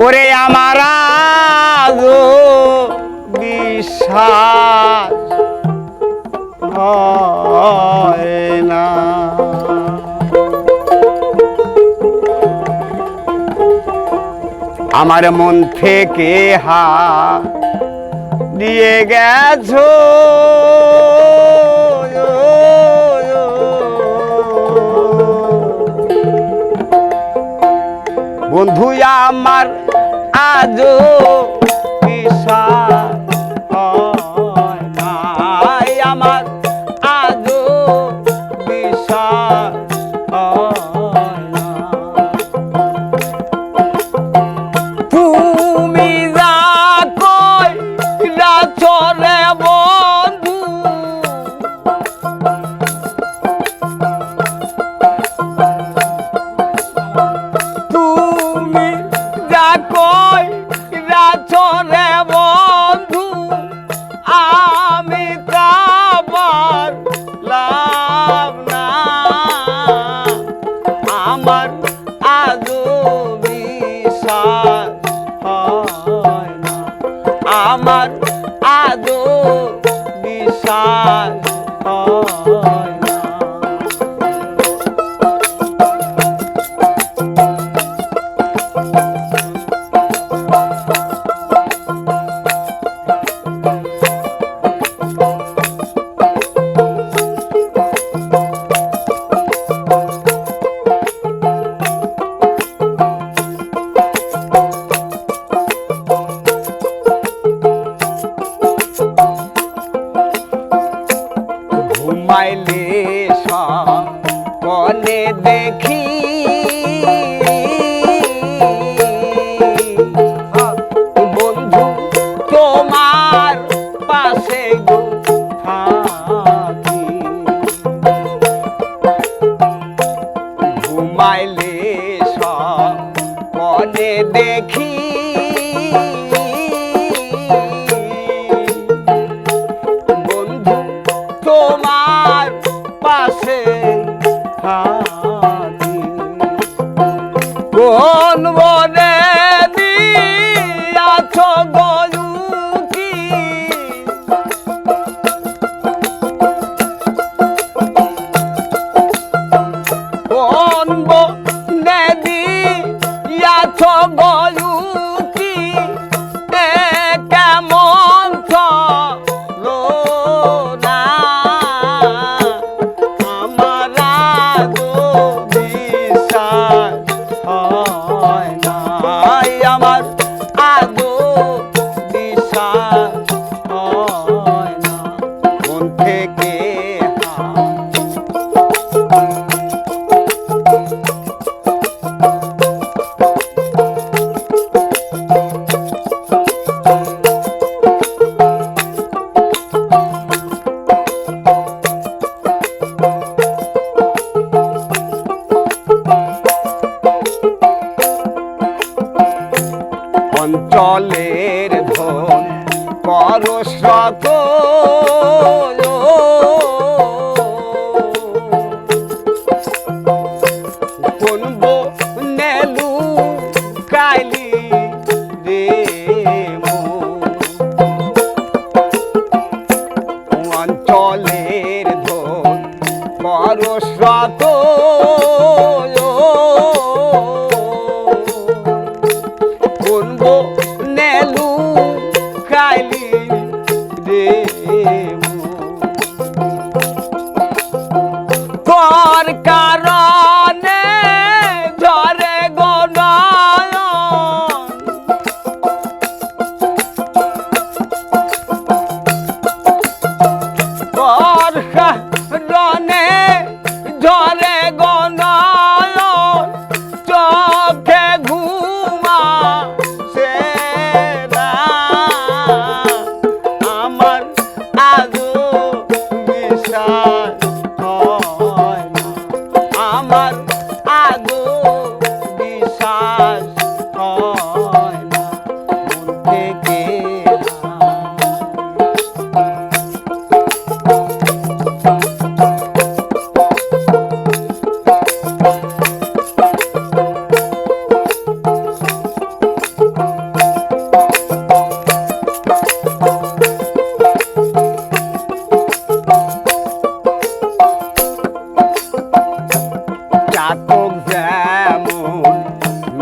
ওরে আমার বিশ্বাস না। আমার মন থেকে হা দিয়ে গেছো। আমার আজও বিশ্বাস ঘুমাইলে কনে দেখি। বন্ধু তোমার পাশে গো থাকি। ঘুমাইলে কনে দেখি। বন্ধু তোমার কোন বনে অঞ্চলের ধন পরশত কোন নেলু কাইলি রে অঞ্চলের ধন পরশত কোনবো নেলু খাইলি রে তোর কারণে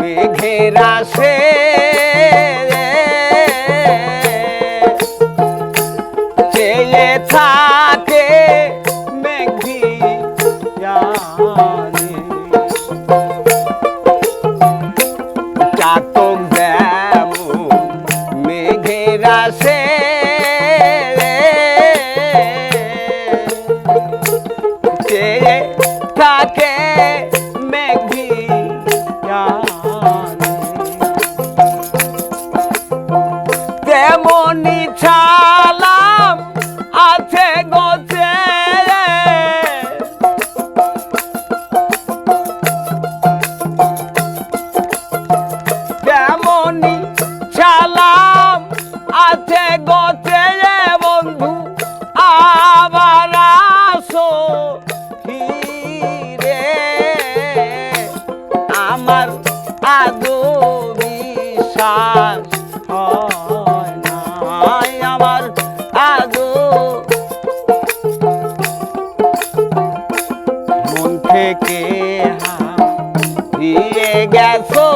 মেঘেরা সে গোত্রে গোত্রে রে বন্ধু, আবার আসো ফিরে। আমার আদু বিশ্বাস আমার আদো। মন থেকে দিয়ে গেছো।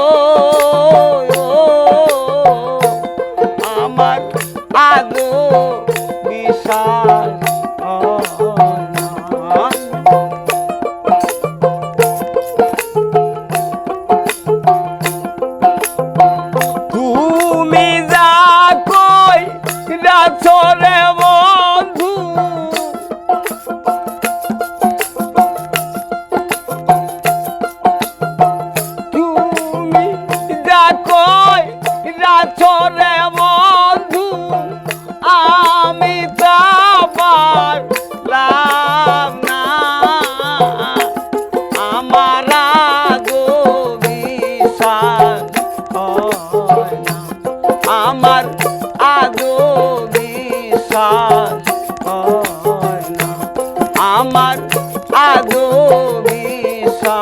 বিষা